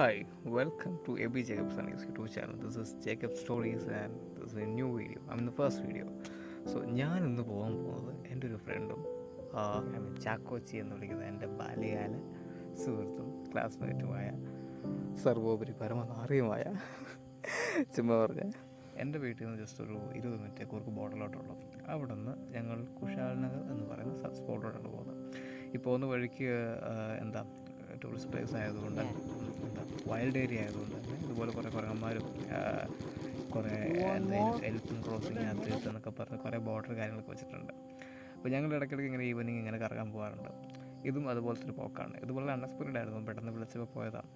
Hi, welcome to AB Jacobs Jacobs his YouTube channel. This is Jacob Stories and this is a new video. I'm in first video. So ഞാൻ ഇന്ന് പോകാൻ പോകുന്നത് എന്റെ ഒരു ഫ്രണ്ടും I mean Chakochi എന്ന് വിളിക്കുന്ന എന്റെ ബാല്യകാല സുഹൃത്തും ക്ലാസ്മേറ്റുമായ സർവോപരി പരമനാറിയുമായ ചുമ്മാ പറഞ്ഞ എന്റെ വീട്ടിൽ നിന്ന് ജസ്റ്റ് ഒരു ഇരുപത് മിനിറ്റ് കുറുക്ക് ബോട്ടിലോട്ടുള്ളൂ അവിടെ നിന്ന് ഞങ്ങൾ കുശാൽ നഗർ എന്ന് പറയുന്ന സ്പോട്ടിലോട്ടാണ് പോകുന്നത് ഇപ്പോൾ ഒന്ന് വഴിക്ക് എന്താ ടൂറിസ്റ്റ് പ്ലേസ് ആയതുകൊണ്ട് വൈൽഡ് ഏരിയ ആയതുകൊണ്ട് തന്നെ ഇതുപോലെ കുറേ കുറങ്ങന്മാരും കുറേ എന്തായാലും എലിഫൻ ക്രോസിങ് അത് എന്നൊക്കെ പറഞ്ഞ് കുറേ ബോർഡർ കാര്യങ്ങളൊക്കെ വെച്ചിട്ടുണ്ട്. അപ്പോൾ ഞങ്ങൾ ഇടയ്ക്കിടയ്ക്ക് ഇങ്ങനെ ഈവനിങ് ഇങ്ങനെ കറങ്ങാൻ പോകാറുണ്ട്. ഇതും അതുപോലത്തെ ഒരു പോക്കാണ്. ഇതുപോലെ അൺഎക്സ്പെക്റ്റഡ് ആയിരുന്നു. പെട്ടെന്ന് വിളിച്ചപ്പോൾ പോയതാണ്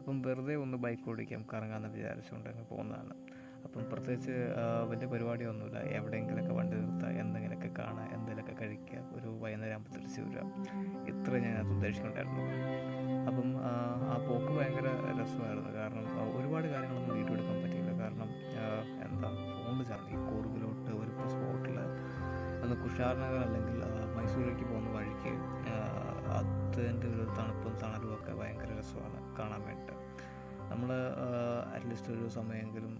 അപ്പം വെറുതെ ഒന്ന് ബൈക്ക് ഓടിക്കാം കറങ്ങാമെന്ന് വിചാരിച്ചുകൊണ്ട് അങ്ങ് പോകുന്നതാണ്. അപ്പം പ്രത്യേകിച്ച് വലിയ പരിപാടിയൊന്നുമില്ല. എവിടെയെങ്കിലൊക്കെ വണ്ടി നിർത്തുക എന്തെങ്കിലുമൊക്കെ കാണുക എന്തെങ്കിലുമൊക്കെ കഴിക്കുക ഒരു വൈകുന്നേരം ആകുമ്പോൾ തിരിച്ചു വരിക ഇത്ര ഞാൻ അത് ഉദ്ദേശിക്കുന്നുണ്ടായിരുന്നു. അപ്പം ആ, പോക്ക് ഭയങ്കര രസമായിരുന്നു. കാരണം ഒരുപാട് കാര്യങ്ങളൊന്നും വീഡിയോ എടുക്കാൻ പറ്റിയില്ല. കാരണം എന്താ ഫോണിൽ ചാർജ് ഈ കൂർഗിലോട്ട് ഒരു സ്പോട്ടിൽ അന്ന് കുഷാർ നഗർ അല്ലെങ്കിൽ മൈസൂരിലേക്ക് പോകുന്ന വഴിക്ക് അതിന്റെ ഒരു തണുപ്പും തണലും ഒക്കെ ഭയങ്കര രസമാണ് കാണാൻ വേണ്ടിയിട്ട്. നമ്മൾ അറ്റ്ലീസ്റ്റ് ഒരു സമയമെങ്കിലും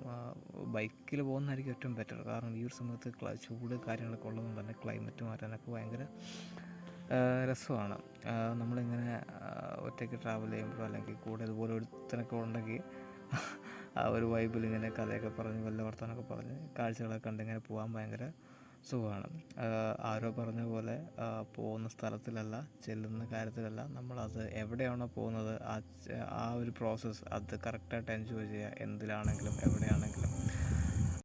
ബൈക്കിൽ പോകുന്നതായിരിക്കും ഏറ്റവും ബെറ്റർ കാരണം ഈ ഒരു സമയത്ത് ചൂട് കാര്യങ്ങളൊക്കെ ഉള്ളതുകൊണ്ട് തന്നെ ക്ലൈമറ്റ് മാറ്റാനൊക്കെ ഭയങ്കര രസമാണ്. നമ്മളിങ്ങനെ ഒറ്റയ്ക്ക് ട്രാവൽ ചെയ്യുമ്പോൾ അല്ലെങ്കിൽ കൂടെ ഇതുപോലെ ഒരുത്തനൊക്കെ ഉണ്ടെങ്കിൽ ആ ഒരു വൈബിൽ ഇങ്ങനെ കഥയൊക്കെ പറഞ്ഞ് വല്ല വർത്തമാനമൊക്കെ പറഞ്ഞ് കാഴ്ചകളൊക്കെ കണ്ട് ഇങ്ങനെ പോകാൻ ഭയങ്കര സുഖമാണ്. ആരോ പറഞ്ഞ പോലെ പോകുന്ന സ്ഥലത്തിലല്ല ചെല്ലുന്ന കാര്യത്തിലല്ല നമ്മളത് എവിടെയാണോ പോകുന്നത് ആ ആ ഒരു പ്രോസസ്സ് അത് കറക്റ്റായിട്ട് എൻജോയ് ചെയ്യുക എന്തിലാണെങ്കിലും എവിടെയാണെങ്കിലും